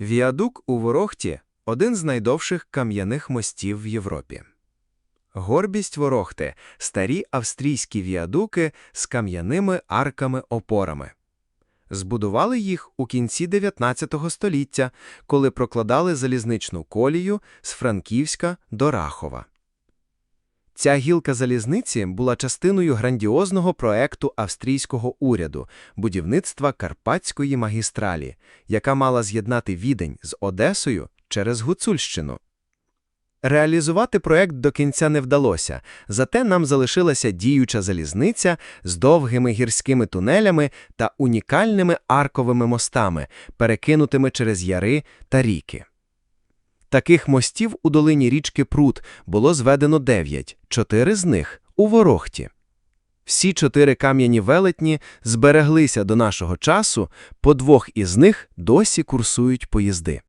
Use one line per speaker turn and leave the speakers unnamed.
Віадук у Ворохті – один з найдовших кам'яних мостів в Європі. Горбість Ворохти – старі австрійські віадуки з кам'яними арками-опорами. Збудували їх у кінці 19 століття, коли прокладали залізничну колію з Франківська до Рахова. Ця гілка залізниці була частиною грандіозного проекту австрійського уряду – будівництва Карпатської магістралі, яка мала з'єднати Відень з Одесою через Гуцульщину. Реалізувати проект до кінця не вдалося, зате нам залишилася діюча залізниця з довгими гірськими тунелями та унікальними арковими мостами, перекинутими через яри та ріки. Таких мостів у долині річки Прут було зведено дев'ять, чотири з них – у Ворохті. Всі чотири кам'яні велетні збереглися до нашого часу, по двох із них досі курсують поїзди.